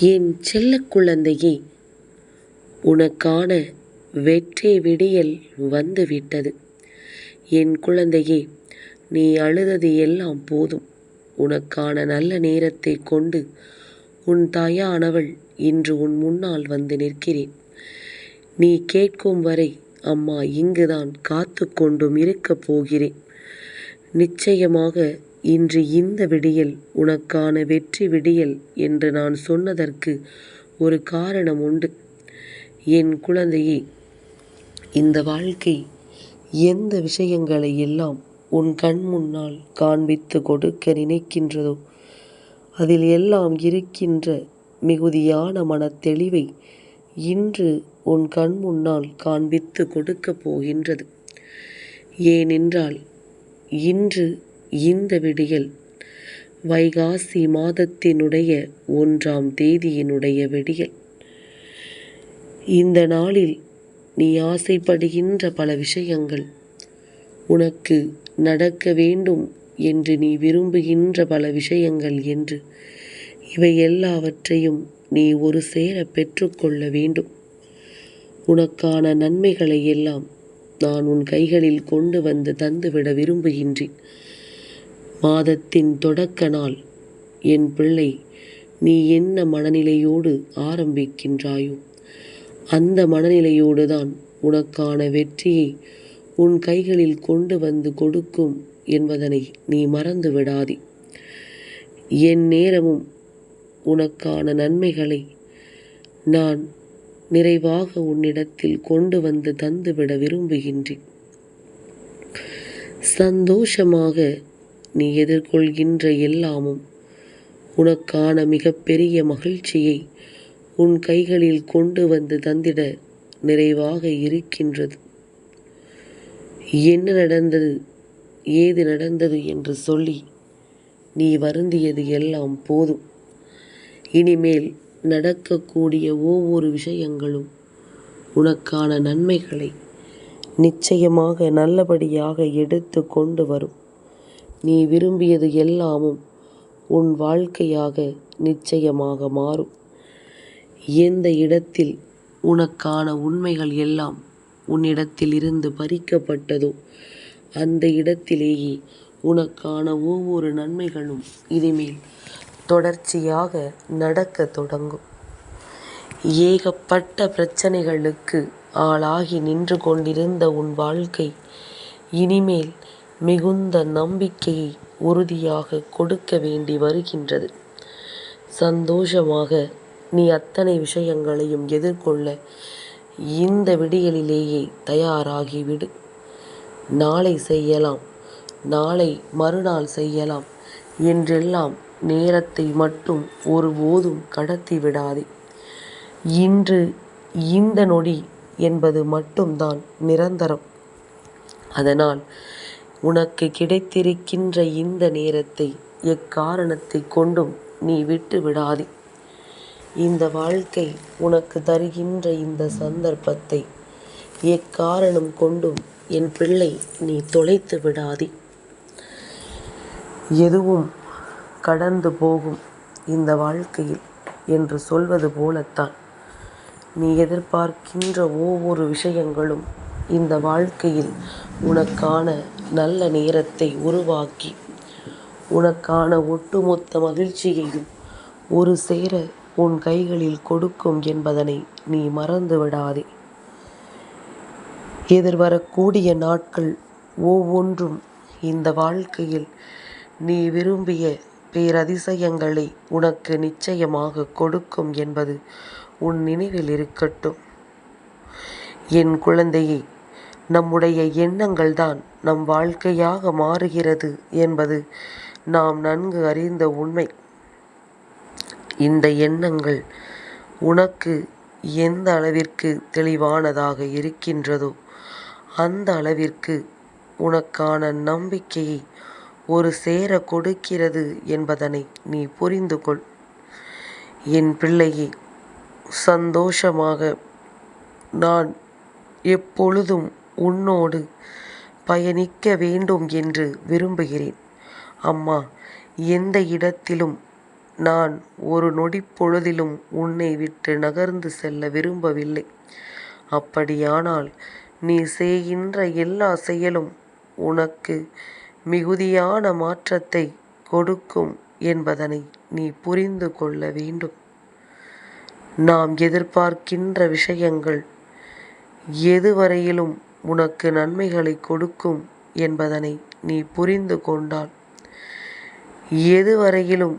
என் செல்ல குழந்தையே உனக்கான வெற்றி விடியல் வந்துவிட்டது. என் குழந்தையே நீ அழுதது எல்லாம் போதும். உனக்கான நல்ல நேரத்தை கொண்டு உன் தாயானவள் இன்று உன் முன்னால் வந்து நிற்கிறேன். நீ கேட்கும் வரை அம்மா இங்குதான் காத்து கொண்டும் இருக்கப் போகிறேன். நிச்சயமாக இன்று இந்த விடியல் உனக்கான வெற்றி விடியல் என்று நான் சொன்னதற்கு ஒரு காரணம் உண்டு. என் குழந்தையே இந்த வாழ்க்கை எந்த விஷயங்களை எல்லாம் உன் கண் முன்னால் காண்பித்து கொடுக்க நினைக்கின்றதோ அதில் எல்லாம் இருக்கின்ற மிகுதியான மனத்தெளிவை இன்று உன் கண் முன்னால் காண்பித்து கொடுக்கப் போகின்றது. ஏனென்றால் இன்று இந்த விடியல். வைகாசி மாதத்தினுடைய ஒன்றாம் தேதியினுடைய விடியல். இந்த நாளில் நீ ஆசைப்படுகின்ற பல விஷயங்கள். உனக்கு நடக்க வேண்டும் என்று நீ விரும்புகின்ற பல விஷயங்கள் என்று. இவை எல்லாவற்றையும் நீ ஒரு சேர பெற்றுக்கொள்ள வேண்டும். உனக்கான நன்மைகளை எல்லாம் நான் உன் கைகளில் கொண்டு வந்து தந்துவிட விரும்புகின்றேன். மாதத்தின் தொடக்க நாள். என் பிள்ளை நீ என்ன மனநிலையோடு ஆரம்பிக்கின்றாயோ அந்த மனநிலையோடு தான் உனக்கான வெற்றியை உன் கைகளில் கொண்டு வந்து கொடுக்கும் என்பதனை நீ மறந்து விடாதே. என் நேரமும் உனக்கான நன்மைகளை நான் நிறைவாக உன்னிடத்தில் கொண்டு வந்து தந்துவிட விரும்புகின்றேன். சந்தோஷமாக நீ எதிர்கொள்கின்ற எல்லாமும். உனக்கான மிகப்பெரிய மகிழ்ச்சியை உன் கைகளில் கொண்டு வந்து தந்திட நிறைவாக இருக்கின்றது. என்ன நடந்தது? ஏது நடந்தது என்று சொல்லி நீ வருந்தியது எல்லாம் போதும். இனிமேல் நடக்கக்கூடிய ஒவ்வொரு விஷயங்களும் உனக்கான நன்மைகளை நிச்சயமாக நல்லபடியாக எடுத்து கொண்டு வரும். நீ விரும்பியது எல்லாமும் உன் வாழ்க்கையாக நிச்சயமாக மாறும். எந்த இடத்தில் உனக்கான உண்மைகள் எல்லாம் உன்னிடத்தில் இருந்து பறிக்கப்பட்டதோ அந்த இடத்திலேயே உனக்கான ஒவ்வொரு நன்மைகளும் இனிமேல் தொடர்ச்சியாக நடக்க தொடங்கும். ஏகப்பட்ட பிரச்சனைகளுக்கு ஆளாகி நின்று கொண்டிருந்த உன் வாழ்க்கை இனிமேல் மிகுந்த நம்பிக்கையை உறுதியாக கொடுக்க வேண்டி வருகின்றது. சந்தோஷமாக நீ அத்தனை விஷயங்களையும் எதிர்கொள்ள இந்த விடியலிலேயே தயாராகிவிடு. நாளை செய்யலாம் நாளை மறுநாள் செய்யலாம் என்றெல்லாம் நேரத்தை மட்டும் ஒருபோதும் கடத்தி விடாதே. இன்று இந்த நொடி என்பது மட்டும்தான் நிரந்தரம். அதனால் உனக்கு கிடைத்திருக்கின்ற இந்த நேரத்தை எக்காரணத்தை கொண்டும் நீ விட்டு விடாதே. இந்த வாழ்க்கை உனக்கு தருகின்ற இந்த சந்தர்ப்பத்தை எக்காரணம் கொண்டும் என் பிள்ளை நீ தொலைத்து விடாதே. எதுவும் கடந்து போகும் இந்த வாழ்க்கையில் என்று சொல்வது போலத்தான். நீ எதிர்பார்க்கின்ற ஒவ்வொரு விஷயங்களும் இந்த வாழ்க்கையில் உனக்கான நல்ல நேரத்தை உருவாக்கி உனக்கான ஒட்டுமொத்த மகிழ்ச்சியையும் ஒரு சேர உன் கைகளில் கொடுக்கும் என்பதனை நீ மறந்து விடாதே. எதிர்வரக்கூடிய நாட்கள் ஒவ்வொன்றும் இந்த வாழ்க்கையில் நீ விரும்பிய பேரதிசயங்களை உனக்கு நிச்சயமாக கொடுக்கும் என்பது உன் நினைவில் இருக்கட்டும். என் குழந்தையே நம்முடைய எண்ணங்கள் தான் நம் வாழ்க்கையாக மாறுகிறது என்பது நாம் நன்கு அறிந்த உண்மை. இந்த எண்ணங்கள் உனக்கு எந்த அளவிற்கு தெளிவானதாக இருக்கின்றதோ அந்த அளவிற்கு உனக்கான நம்பிக்கையை ஒரு சேர கொடுக்கிறது என்பதனை நீ புரிந்து கொள். என் பிள்ளையே சந்தோஷமாக நான் எப்பொழுதும் உன்னோடு பயணிக்க வேண்டும் என்று விரும்புகிறேன் அம்மா எந்த இடத்திலும் நான் ஒரு நொடிப்பொழுதிலும் உன்னை விட்டு நகர்ந்து செல்ல விரும்பவில்லை. அப்படியானால் நீ செய்கின்ற எல்லா செயலும் உனக்கு மிகுதியான மாற்றத்தை கொடுக்கும் என்பதனை நீ புரிந்து கொள்ள வேண்டும். நாம் எதிர்பார்க்கின்ற விஷயங்கள் எதுவரையிலும் உனக்கு நன்மைகளை கொடுக்கும் என்பதனை நீ புரிந்து கொண்டால், எதுவரையிலும்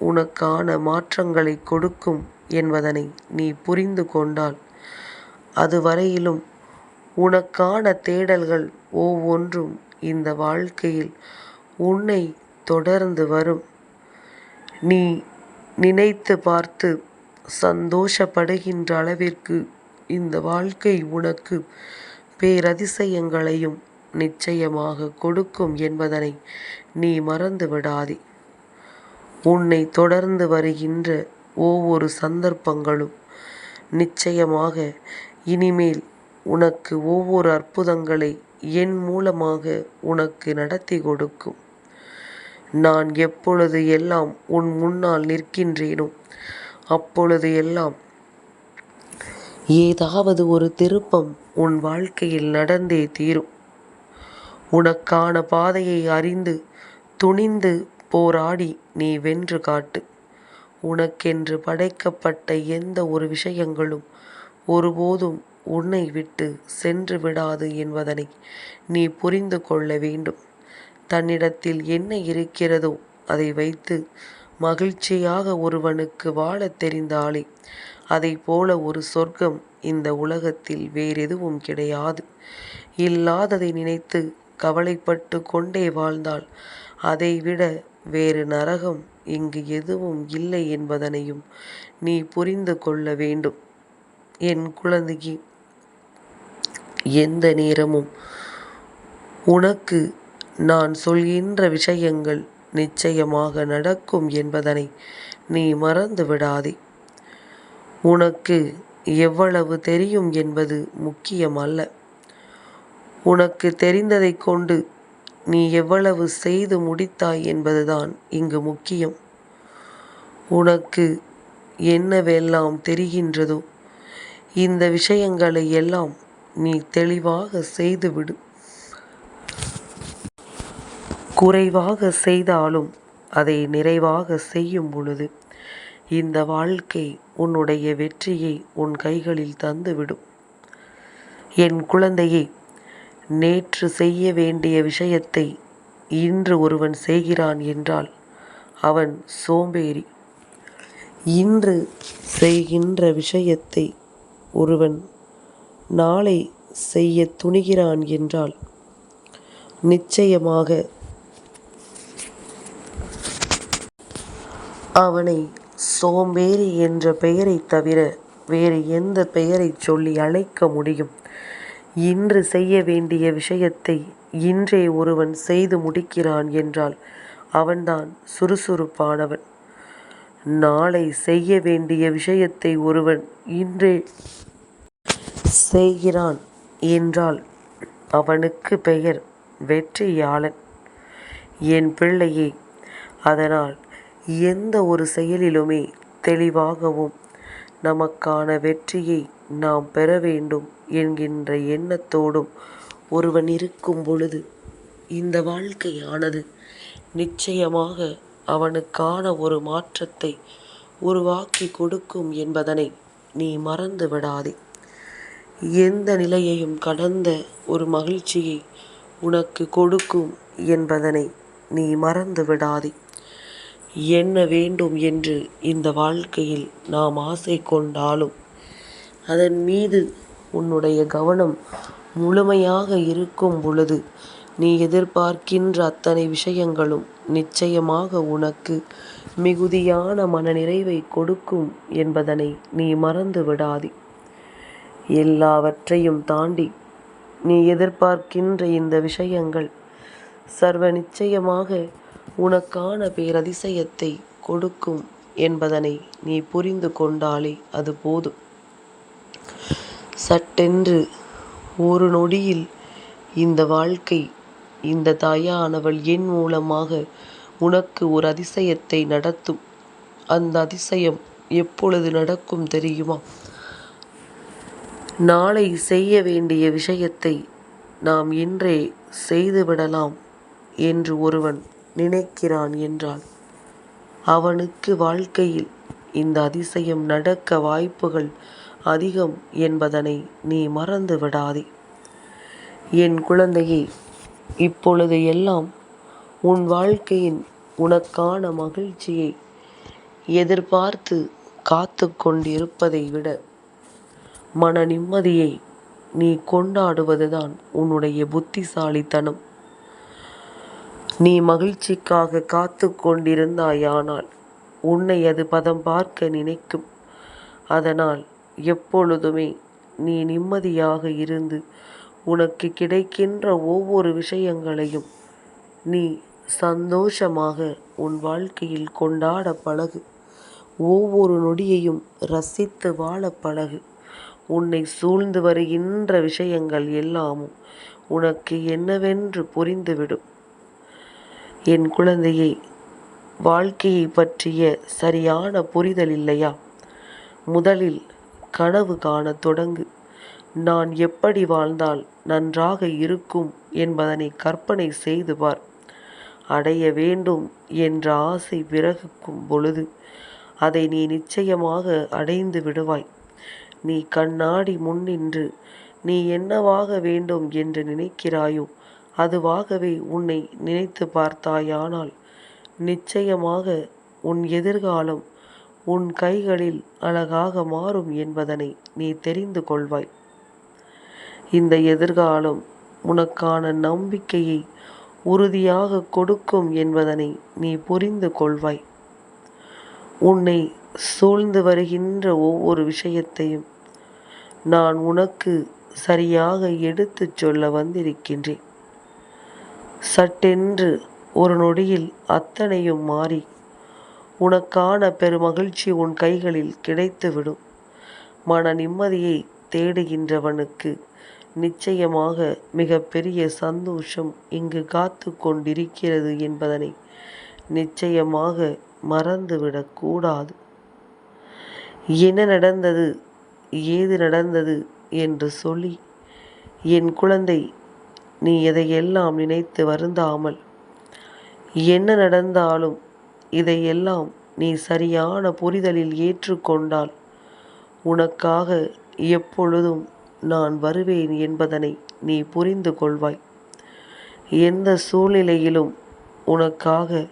உனக்கான மாற்றங்களை கொடுக்கும் என்பதனை நீ புரிந்து கொண்டால், அதுவரையிலும் உனக்கான தேடல்கள் ஒவ்வொன்றும் இந்த வாழ்க்கையில் உன்னை தொடர்ந்து வரும். நீ நினைத்து பார்த்து சந்தோஷப்படுகின்ற அளவிற்கு இந்த வாழ்க்கை உனக்கு பேரதிசயங்களையும் நிச்சயமாக கொடுக்கும் என்பதனை நீ மறந்து விடாதே. உன்னை தொடர்ந்து வருகின்ற ஒவ்வொரு சந்தர்ப்பங்களும் நிச்சயமாக இனிமேல் உனக்கு ஒவ்வொரு அற்புதங்களை என் மூலமாக உனக்கு நடத்தி கொடுக்கும். நான் எப்பொழுது எல்லாம் உன் முன்னால் நிற்கின்றேனோ அப்பொழுது எல்லாம் ஏதாவது ஒரு திருப்பம் உன் வாழ்க்கையில் நடந்தே தீரும். உனக்கான பாதையை அறிந்து துணிந்து போராடி நீ வென்று காட்டு. உனக்கென்று படைக்கப்பட்ட எந்த ஒரு விஷயங்களும் ஒருபோதும் உன்னை விட்டு சென்று விடாது என்பதனை நீ புரிந்து கொள்ள வேண்டும். தன்னிடத்தில் என்ன இருக்கிறதோ அதை வைத்து மகிழ்ச்சியாக ஒருவனுக்கு வாழத் தெரிந்தாலே அதைப் போல ஒரு சொர்க்கம் இந்த உலகத்தில் வேறெதுவும் கிடையாது. இல்லாததை நினைத்து கவலைப்பட்டு கொண்டே வாழ்ந்தால் அதைவிட வேறு நரகம் இங்கு எதுவும் இல்லை என்பதனையும் நீ புரிந்து கொள்ள வேண்டும். என் குழந்தைக்கு எந்த நேரமும் உனக்கு நான் சொல்கின்ற விஷயங்கள் நிச்சயமாக நடக்கும் என்பதனை நீ மறந்து விடாதே. உனக்கு எவ்வளவு தெரியும் என்பது முக்கியமல்ல. உனக்கு தெரிந்ததைக் கொண்டு நீ எவ்வளவு செய்து முடித்தாய் என்பதுதான் இங்கு முக்கியம். உனக்கு என்னவெல்லாம் தெரிகின்றதோ இந்த விஷயங்களை எல்லாம் நீ தெளிவாக செய்துவிடு. குறைவாக செய்தாலும் அதை நிறைவாக செய்யும் பொழுது இந்த வாழ்க்கை உன்னுடைய வெற்றியை உன் கைகளில் தந்துவிடும். என் குழந்தையே நேற்று செய்ய வேண்டிய விஷயத்தை இன்று ஒருவன் செய்கிறான் என்றால் அவன் சோம்பேறி. இன்று செய்கின்ற விஷயத்தை ஒருவன் நாளை செய்ய துணிகிறான் என்றால் நிச்சயமாக அவனை சோம்பேறி என்ற பெயரைத் தவிர வேறு எந்த பெயரைச் சொல்லி அழைக்க முடியும்? இன்று செய்ய வேண்டிய விஷயத்தை இன்றே ஒருவன் செய்து முடிக்கிறான் என்றால் அவன்தான் சுறுசுறுப்பானவன். நாளை செய்ய வேண்டிய விஷயத்தை ஒருவன் இன்றே செய்கிறான் என்றால் அவனுக்குப் பெயர் வெற்றியாளன். என் பிள்ளையே அதனால் எந்த ஒரு செயலிலுமே தெளிவாகவும் நமக்கான வெற்றியை நாம் பெற வேண்டும் என்கின்ற எண்ணத்தோடும் ஒருவன் இருக்கும் பொழுது இந்த வாழ்க்கையானது நிச்சயமாக அவனுக்கான ஒரு மாற்றத்தை உருவாக்கிக் கொடுக்கும் என்பதனை நீ மறந்து விடாதே. எந்த நிலையையும் கடந்த ஒரு மகிழ்ச்சியை உனக்கு கொடுக்கும் என்பதனை நீ மறந்து விடாதே. என்ன வேண்டும் என்று இந்த வாழ்க்கையில் நாம் ஆசை கொண்டாலும் அதன் மீது உன்னுடைய கவனம் முழுமையாக இருக்கும் பொழுது நீ எதிர்பார்க்கின்ற அத்தனை விஷயங்களும் நிச்சயமாக உனக்கு மிகுதியான மனநிறைவை கொடுக்கும் என்பதனை நீ மறந்து விடாதே. எல்லாவற்றையும் தாண்டி நீ எதிர்பார்க்கின்ற இந்த விஷயங்கள் சர்வ நிச்சயமாக உனக்கான பேரதிசயத்தை கொடுக்கும் என்பதனை நீ புரிந்து கொண்டாலே அது போதும். சட்டென்று ஒரு நொடியில் இந்த வாழ்க்கை இந்த தாயானவள் என் மூலமாக உனக்கு ஒரு அதிசயத்தை நடத்தும். அந்த அதிசயம் எப்பொழுது நடக்கும் தெரியுமா? நாளை செய்ய வேண்டிய விஷயத்தை நாம் இன்றே செய்துவிடலாம் என்று ஒருவன் நினைக்கிறான் என்றால் அவனுக்கு வாழ்க்கையில் இந்த அதிசயம் நடக்க வாய்ப்புகள் அதிகம் என்பதனை நீ மறந்து விடாதே. என் குழந்தையே இப்பொழுது எல்லாம் உன் வாழ்க்கையின் உனக்கான மகிழ்ச்சியை எதிர்பார்த்து காத்து கொண்டிருப்பதை விட மன நிம்மதியை நீ கொண்டாடுவதுதான் உன்னுடைய புத்திசாலித்தனம். நீ மகிழ்ச்சிக்காக காத்து கொண்டிருந்தாயானால் உன்னை அது பதம் பார்க்க நினைக்கும். அதனால் எப்பொழுதுமே நீ நிம்மதியாக இருந்து உனக்கு கிடைக்கின்ற ஒவ்வொரு விஷயங்களையும் நீ சந்தோஷமாக உன் வாழ்க்கையில் கொண்டாடப் பழகு. ஒவ்வொரு நொடியையும் ரசித்து வாழ பழகு. உன்னை சூழ்ந்து வருகின்ற விஷயங்கள் எல்லாமும் உனக்கு என்னவென்று புரிந்துவிடும். என் குழந்தையை வாழ்க்கையை பற்றிய சரியான புரிதல் இல்லையா? முதலில் கனவு காணத் தொடங்கு. நான் எப்படி வாழ்ந்தால் நன்றாக இருக்கும் என்பதனை கற்பனை செய்து பார். அடைய வேண்டும் என்ற ஆசை விறகுக்கும் பொழுது அதை நீ நிச்சயமாக அடைந்து விடுவாய். நீ கண்ணாடி முன் நின்று நீ என்னவாக வேண்டும் என்று நினைக்கிறாயோ அதுவாகவே உன்னை நினைத்து பார்த்தாயானால் நிச்சயமாக உன் எதிர்காலம் உன் கைகளில் அழகாக மாறும் என்பதனை நீ தெரிந்து கொள்வாய். இந்த எதிர்காலம் உனக்கான நம்பிக்கையை உறுதியாகக் கொடுக்கும் என்பதனை நீ புரிந்து கொள்வாய். உன்னை சூழ்ந்து வருகின்ற ஒவ்வொரு விஷயத்தையும் நான் உனக்கு சரியாக எடுத்துச் சொல்ல வந்திருக்கின்றேன். சட்டென்று ஒரு நொடியில் அத்தனையும் மாறி உனக்கான பெருமகிழ்ச்சி உன் கைகளில் கிடைத்துவிடும். மன நிம்மதியை தேடுகின்றவனுக்கு நிச்சயமாக மிகப்பெரிய சந்தோஷம் இங்கு காத்து கொண்டிருக்கிறது என்பதனை நிச்சயமாக மறந்துவிடக்கூடாது என்ன நடந்தது? ஏது நடந்தது? என்று சொல்லி என் குழந்தை நீ எதையெல்லாம் நினைத்து வருந்தாமல் என்ன நடந்தாலும் இதையெல்லாம் நீ சரியான புரிதலில் ஏற்றுக்கொண்டால் உனக்காக எப்பொழுதும் நான் வருவேன் என்பதனை நீ புரிந்து கொள்வாய். எந்த சூழ்நிலையிலும் உனக்காக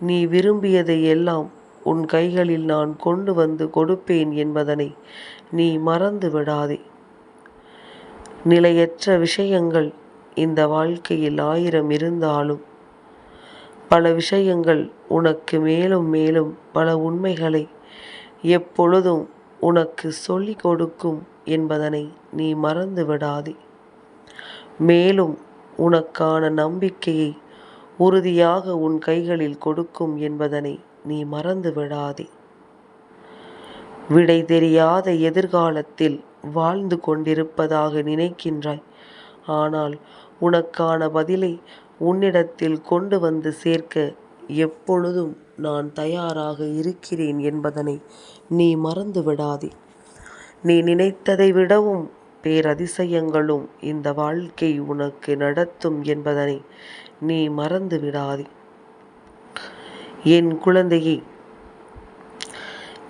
நீ விரும்பியதை எல்லாம் உன் கைகளில் நான் கொண்டு வந்து கொடுப்பேன் என்பதனை நீ மறந்து விடாதே. நிலையற்ற விஷயங்கள் இந்த வாழ்க்கையில் ஆயிரம் இருந்தாலும் பல விஷயங்கள் உனக்கு மேலும் மேலும் பல உண்மைகளை எப்பொழுதும் உனக்கு சொல்லிக் கொடுக்கும் என்பதனை நீ மறந்து விடாதே. மேலும் உனக்கான நம்பிக்கையை உறுதியாக உன் கைகளில் கொடுக்கும் என்பதனை நீ மறந்து விடாதே. விடை தெரியாத எதிர்காலத்தில் வாழ்ந்து கொண்டிருப்பதாக நினைக்கின்றாய். ஆனால் உனக்கான பதிலை உன்னிடத்தில் கொண்டு வந்து சேர்க்க எப்பொழுதும் நான் தயாராக இருக்கிறேன் என்பதனை நீ மறந்து விடாதே. நீ நினைத்ததை விடவும் பேரதிசயங்களும் இந்த வாழ்க்கை உனக்கு நடத்தும் என்பதனை நீ மறந்து விடாதே. என் குழந்தையே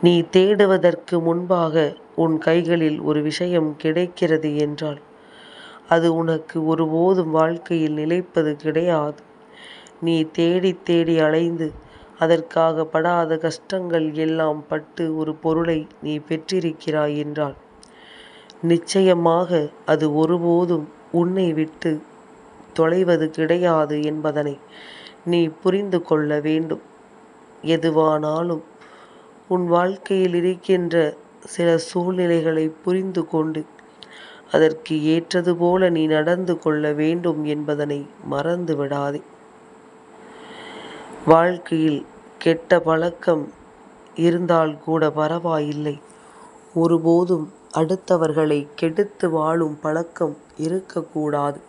நீ தேடுவதற்கு முன்பாக உன் கைகளில் ஒரு விஷயம் கிடைக்கிறது என்றால் அது உனக்கு ஒருபோதும் வாழ்க்கையில் நிலைப்பது கிடையாது. நீ தேடித் தேடி அலைந்து அதற்காக படாத கஷ்டங்கள் எல்லாம் பட்டு ஒரு பொருளை நீ பெற்றிருக்கிறாய் என்றால் நிச்சயமாக அது ஒருபோதும் உன்னை விட்டு தொலைவது கிடையாது என்பதனை நீ புரிந்து கொள்ள வேண்டும். எதுவானாலும் உன் வாழ்க்கையில் இருக்கின்ற சில சூழ்நிலைகளை புரிந்து கொண்டு அதற்கு ஏற்றது போல நீ நடந்து கொள்ள வேண்டும் என்பதனை மறந்து விடாதே. வாழ்க்கையில் கெட்ட பழக்கம் இருந்தால் கூட பரவாயில்லை. ஒருபோதும் அடுத்தவர்களை கெடுத்து வாழும் பழக்கம் இருக்கக்கூடாது.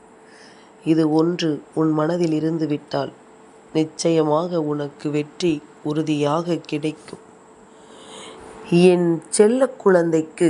இது ஒன்று உன் மனதில் இருந்து விட்டால் நிச்சயமாக உனக்கு வெற்றி உறுதியாக கிடைக்கும். என் செல்ல குழந்தைக்கு